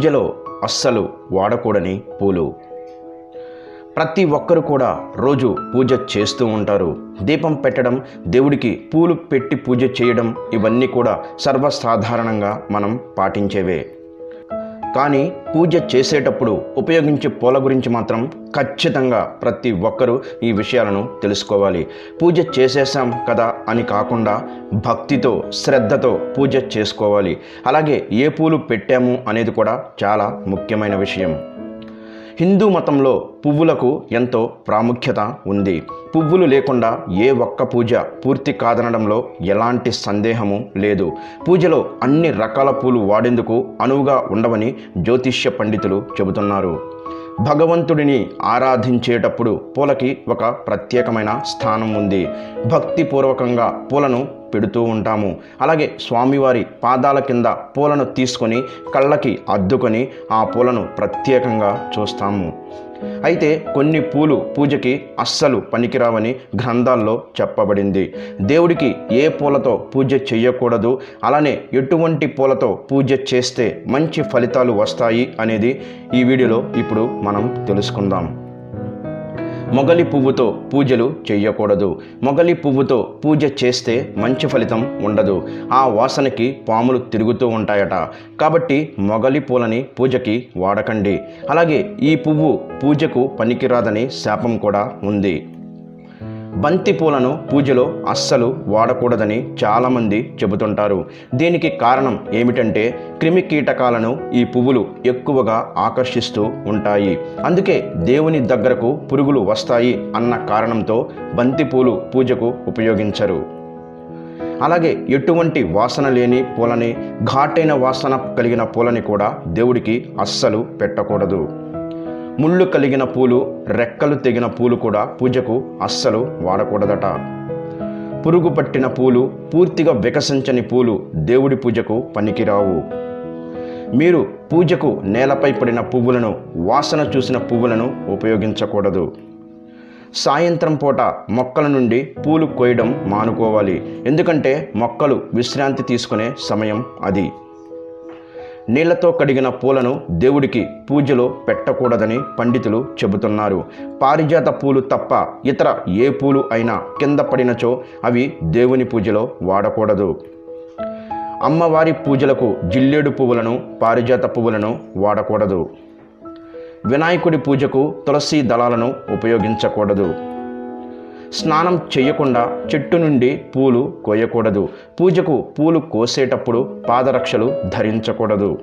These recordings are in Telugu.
పూజలో అస్సలు వాడకూడని పూలు. ప్రతి ఒక్కరు కూడా రోజు పూజ చేస్తూ ఉంటారు. దీపం పెట్టడం దేవుడికి పూలు పెట్టి పూజ చేయడం ఇవన్నీ కూడా సర్వసాధారణంగా మనం పాటించేవే. కానీ పూజ చేసేటప్పుడు ఉపయోగించే పూల గురించి మాత్రం ఖచ్చితంగా ప్రతి ఒక్కరూ ఈ విషయాలను తెలుసుకోవాలి. పూజ చేసేసాం కదా అని కాకుండా భక్తితో శ్రద్ధతో పూజ చేసుకోవాలి. అలాగే ఏ పూలు పెట్టాము అనేది కూడా చాలా ముఖ్యమైన విషయం. హిందూ మతంలో పువ్వులకు ఎంతో ప్రాముఖ్యత ఉంది. పువ్వులు లేకుండా ఏ ఒక్క పూజ పూర్తి కాదనడంలో ఎలాంటి సందేహము లేదు. పూజలో అన్ని రకాల పూలు వాడేందుకు అనువుగా ఉండవని జ్యోతిష్య పండితులు చెబుతున్నారు. భగవంతుడిని ఆరాధించేటప్పుడు పూలకి ఒక ప్రత్యేకమైన స్థానం ఉంది. భక్తిపూర్వకంగా పూలను పెడుతూ ఉంటాము. అలాగే స్వామివారి పాదాల కింద పూలను తీసుకొని కళ్ళకి అద్దుకొని ఆ పూలను ప్రత్యేకంగా చూస్తాము. అయితే కొన్ని పూలు పూజకి అస్సలు పనికిరావని గ్రంథాల్లో చెప్పబడింది. దేవుడికి ఏ పూలతో పూజ చేయకూడదు అలానే ఎటువంటి పూలతో పూజ చేస్తే మంచి ఫలితాలు వస్తాయి అనేది ఈ వీడియోలో ఇప్పుడు మనం తెలుసుకుందాం. మొగలి పువ్వుతో పూజలు చేయకూడదు మొగలి పువ్వుతో పూజ చేస్తే మంచి ఫలితం ఉండదు. ఆ వాసనకి పాములు తిరుగుతూ ఉంటాయట. కాబట్టి మొగలి పూలని పూజకి వాడకండి. అలాగే ఈ పువ్వు పూజకు పనికిరాదని శాపం కూడా ఉంది. బంతి పూలను పూజలో అస్సలు వాడకూడదని చాలామంది చెబుతుంటారు. దీనికి కారణం ఏమిటంటే క్రిమి కీటకాలను ఈ పువ్వులు ఎక్కువగా ఆకర్షిస్తూ ఉంటాయి. అందుకే దేవుని దగ్గరకు పురుగులు వస్తాయి అన్న కారణంతో బంతి పూలు పూజకు ఉపయోగించరు. అలాగే ఎటువంటి వాసన లేని పూలని ఘాటైన వాసన కలిగిన పూలని కూడా దేవుడికి అస్సలు పెట్టకూడదు. ముళ్ళు కలిగిన పూలు రెక్కలు తెగిన పూలు కూడా పూజకు అస్సలు వాడకూడదట. పురుగు పట్టిన పూలు పూర్తిగా వికసించని పూలు దేవుడి పూజకు పనికిరావు. మీరు పూజకు నేలపై పడిన పువ్వులను వాసన చూసిన పువ్వులను ఉపయోగించకూడదు. సాయంత్రం పూట మొక్కల నుండి పూలు కోయడం మానుకోవాలి. ఎందుకంటే మొక్కలు విశ్రాంతి తీసుకునే సమయం అది. నీళ్ళతో కడిగిన పూలను దేవుడికి పూజలో పెట్టకూడదని పండితులు చెబుతున్నారు. పారిజాత పూలు తప్ప ఇతర ఏ పూలు అయినా కింద పడినచో అవి దేవుని పూజలో వాడకూడదు. అమ్మవారి పూజలకు జిల్లేడు పువ్వులను పారిజాత పువ్వులను వాడకూడదు. వినాయకుడి పూజకు తులసి దళాలను ఉపయోగించకూడదు. స్నానం చేయకుండా చెట్టు నుండి పూలు కోయకూడదు. పూజకు పూలు కోసేటప్పుడు పాదరక్షలు ధరించకూడదు.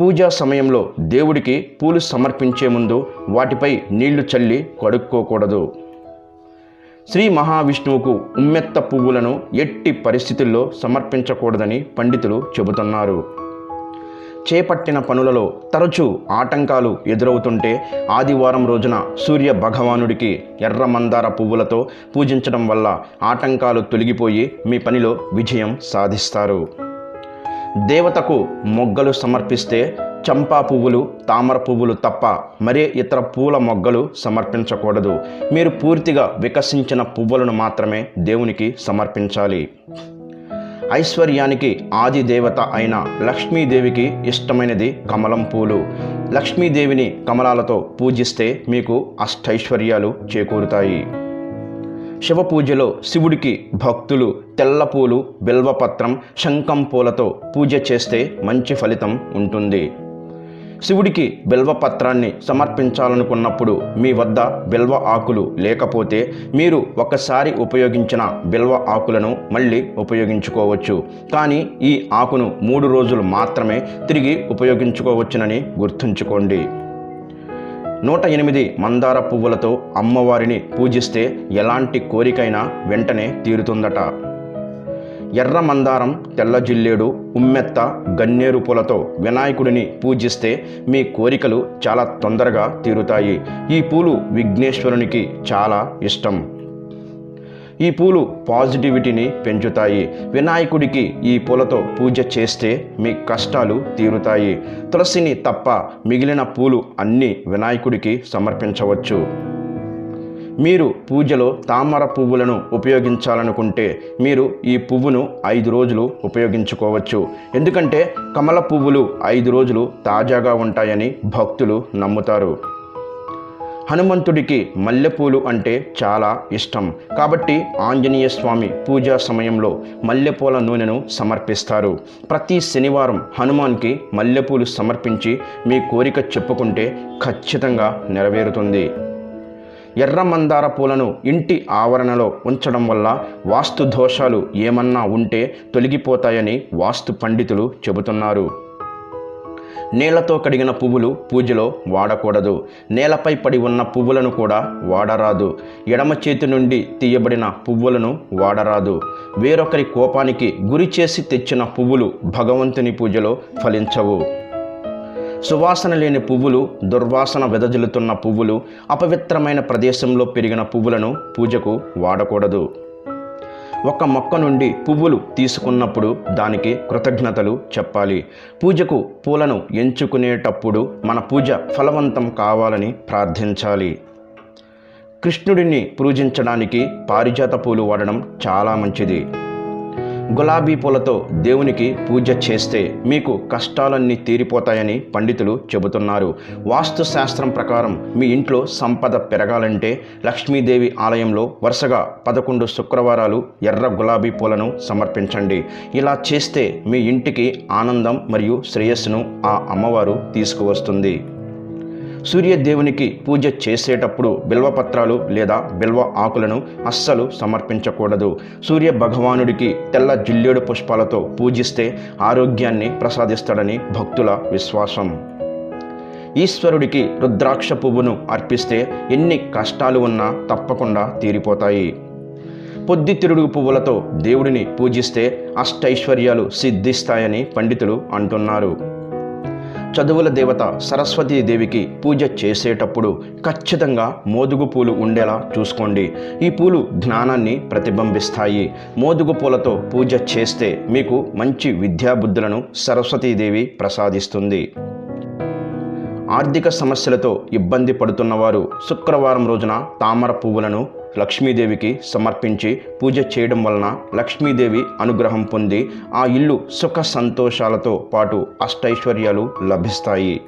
పూజా సమయంలో దేవుడికి పూలు సమర్పించే ముందు వాటిపై నీళ్ళు చల్లి కడుక్కోకూడదు. శ్రీ మహావిష్ణువుకు ఉమ్మెత్త పువ్వులను ఎట్టి పరిస్థితుల్లో సమర్పించకూడదని పండితులు చెబుతున్నారు. చేపట్టిన పనులలో తరచూ ఆటంకాలు ఎదురవుతుంటే ఆదివారం రోజున సూర్య భగవానుడికి ఎర్ర మందార పువ్వులతో పూజించడం వల్ల ఆటంకాలు తొలగిపోయి మీ పనిలో విజయం సాధిస్తారు. దేవతకు మొగ్గలు సమర్పిస్తే చంపా పువ్వులు తామర పువ్వులు తప్ప మరే ఇతర పూల మొగ్గలు సమర్పించకూడదు. మీరు పూర్తిగా వికసించిన పువ్వులను మాత్రమే దేవునికి సమర్పించాలి. ఐశ్వర్యానికి ఆది దేవత అయిన లక్ష్మీదేవికి ఇష్టమైనది కమలం పూలు. లక్ష్మీదేవిని కమలాలతో పూజిస్తే మీకు అష్టైశ్వర్యాలు చేకూరుతాయి. శివ పూజలో శివుడికి భక్తులు తెల్లపూలు బిల్వపత్రం శంఖం పూలతో పూజ చేస్తే మంచి ఫలితం ఉంటుంది. శివుడికి బిల్వపత్రాన్ని సమర్పించాలనుకున్నప్పుడు మీ వద్ద బిల్వ ఆకులు లేకపోతే మీరు ఒకసారి ఉపయోగించిన బిల్వ ఆకులను మళ్ళీ ఉపయోగించుకోవచ్చు. కానీ ఈ ఆకును మూడు రోజులు మాత్రమే తిరిగి ఉపయోగించుకోవచ్చునని గుర్తుంచుకోండి. నూట ఎనిమిది మందార పువ్వులతో అమ్మవారిని పూజిస్తే ఎలాంటి కోరికైనా వెంటనే తీరుతుందట. ఎర్ర మందారం తెల్ల జిల్లేడు ఉమ్మెత్త గన్నేరు పూలతో వినాయకుడిని పూజిస్తే మీ కోరికలు చాలా తొందరగా తీరుతాయి. ఈ పూలు విఘ్నేశ్వరునికి చాలా ఇష్టం. ఈ పూలు పాజిటివిటీని పెంచుతాయి. వినాయకుడికి ఈ పూలతో పూజ చేస్తే మీ కష్టాలు తీరుతాయి. తులసిని తప్ప మిగిలిన పూలు అన్నీ వినాయకుడికి సమర్పించవచ్చు. మీరు పూజలో తామర పువ్వులను ఉపయోగించాలనుకుంటే మీరు ఈ పువ్వును ఐదు రోజులు ఉపయోగించుకోవచ్చు. ఎందుకంటే కమల పువ్వులు ఐదు రోజులు తాజాగా ఉంటాయని భక్తులు నమ్ముతారు. హనుమంతుడికి మల్లెపూలు అంటే చాలా ఇష్టం. కాబట్టి ఆంజనేయ స్వామి పూజా సమయంలో మల్లెపూల నూనెను సమర్పిస్తారు. ప్రతి శనివారం హనుమాన్కి మల్లెపూలు సమర్పించి మీ కోరిక చెప్పుకుంటే ఖచ్చితంగా నెరవేరుతుంది. ఎర్ర మందార పూలను ఇంటి ఆవరణలో ఉంచడం వల్ల వాస్తు దోషాలు ఏమన్నా ఉంటే తొలగిపోతాయని వాస్తు పండితులు చెబుతున్నారు. నేలతో కడిగిన పువ్వులు పూజలో వాడకూడదు. నేలపై పడి ఉన్న పువ్వులను కూడా వాడరాదు. ఎడమ చేతి నుండి తీయబడిన పువ్వులను వాడరాదు. వేరొకరి కోపానికి గురి చేసి తెచ్చిన పువ్వులు భగవంతుని పూజలో ఫలించవు. సువాసన లేని పువ్వులు దుర్వాసన వెదజల్లుతున్న పువ్వులు అపవిత్రమైన ప్రదేశంలో పెరిగిన పువ్వులను పూజకు వాడకూడదు. ఒక మొక్క నుండి పువ్వులు తీసుకున్నప్పుడు దానికి కృతజ్ఞతలు చెప్పాలి. పూజకు పూలను ఎంచుకునేటప్పుడు మన పూజ ఫలవంతం కావాలని ప్రార్థించాలి. కృష్ణుడిని పూజించడానికి పారిజాత పూలు వాడడం చాలా మంచిది. గులాబీ పూలతో దేవునికి పూజ చేస్తే మీకు కష్టాలన్నీ తీరిపోతాయని పండితులు చెబుతున్నారు. వాస్తు శాస్త్రం ప్రకారం మీ ఇంట్లో సంపద పెరగాలంటే లక్ష్మీదేవి ఆలయంలో వరుసగా పదకొండు శుక్రవారాలు ఎర్ర గులాబీ పూలను సమర్పించండి. ఇలా చేస్తే మీ ఇంటికి ఆనందం మరియు శ్రేయస్సును ఆ అమ్మవారు తీసుకువస్తుంది. సూర్యదేవునికి పూజ చేసేటప్పుడు బిల్వపత్రాలు లేదా బిల్వ ఆకులను అస్సలు సమర్పించకూడదు. సూర్య భగవానుడికి తెల్ల జిల్లేడు పుష్పాలతో పూజిస్తే ఆరోగ్యాన్ని ప్రసాదిస్తాడని భక్తుల విశ్వాసం. ఈశ్వరుడికి రుద్రాక్ష పువ్వును అర్పిస్తే ఎన్ని కష్టాలు ఉన్నా తప్పకుండా తీరిపోతాయి. పొద్దుతిరుడు పువ్వులతో దేవుడిని పూజిస్తే అష్టైశ్వర్యాలు సిద్ధిస్తాయని పండితులు అంటున్నారు. చదువుల దేవత సరస్వతీ దేవికి పూజ చేసేటప్పుడు ఖచ్చితంగా మోదుగు పూలు ఉండేలా చూసుకోండి. ఈ పూలు జ్ఞానాన్ని ప్రతిబింబిస్తాయి. మోదుగు పూలతో పూజ చేస్తే మీకు మంచి విద్యాబుద్ధులను సరస్వతీదేవి ప్రసాదిస్తుంది. ఆర్థిక సమస్యలతో ఇబ్బంది పడుతున్నవారు శుక్రవారం రోజున తామర పువ్వులను లక్ష్మీదేవికి సమర్పించి పూజ చేయడం వలన లక్ష్మీదేవి అనుగ్రహం పొంది ఆ ఇల్లు సుఖ సంతోషాలతో పాటు అష్టైశ్వర్యాలు లభిస్తాయి.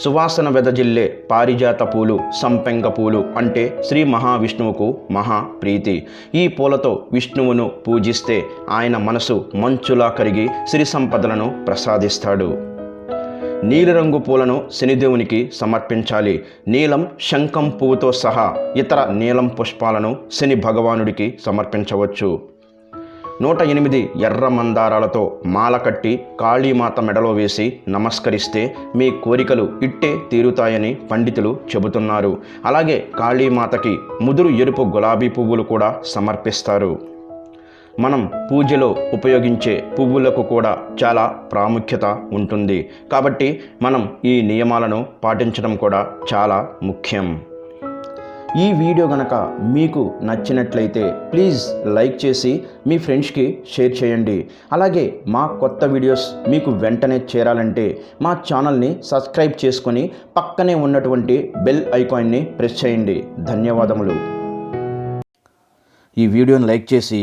సువాసన వెదజిల్లే పారిజాత పూలు సంపెంగ పూలు అంటే శ్రీ మహావిష్ణువుకు మహా ప్రీతి. ఈ పూలతో విష్ణువును పూజిస్తే ఆయన మనసు మంచులా కరిగి సిరి సంపదలను ప్రసాదిస్తాడు. నీలిరంగు పూలను శనిదేవునికి సమర్పించాలి. నీలం శంఖం పువ్వుతో సహా ఇతర నీలం పుష్పాలను శని భగవానుడికి సమర్పించవచ్చు. నూట ఎనిమిది ఎర్ర మందారాలతో మాల కట్టి కాళీమాత మెడలో వేసి నమస్కరిస్తే మీ కోరికలు ఇట్టే తీరుతాయని పండితులు చెబుతున్నారు. అలాగే కాళీమాతకి ముదురు ఎరుపు గులాబీ పువ్వులు కూడా సమర్పిస్తారు. మనం పూజలో ఉపయోగించే పువ్వులకు కూడా చాలా ప్రాముఖ్యత ఉంటుంది. కాబట్టి మనం ఈ నియమాలను పాటించడం కూడా చాలా ముఖ్యం. ఈ వీడియో గనక మీకు నచ్చినట్లయితే ప్లీజ్ లైక్ చేసి మీ ఫ్రెండ్స్కి షేర్ చేయండి. అలాగే మా కొత్త వీడియోస్ మీకు వెంటనే చేరాలంటే మా ఛానల్ని సబ్స్క్రైబ్ చేసుకొని పక్కనే ఉన్నటువంటి బెల్ ఐకాన్ని ప్రెస్ చేయండి. ధన్యవాదములు. ఈ వీడియోని లైక్ చేసి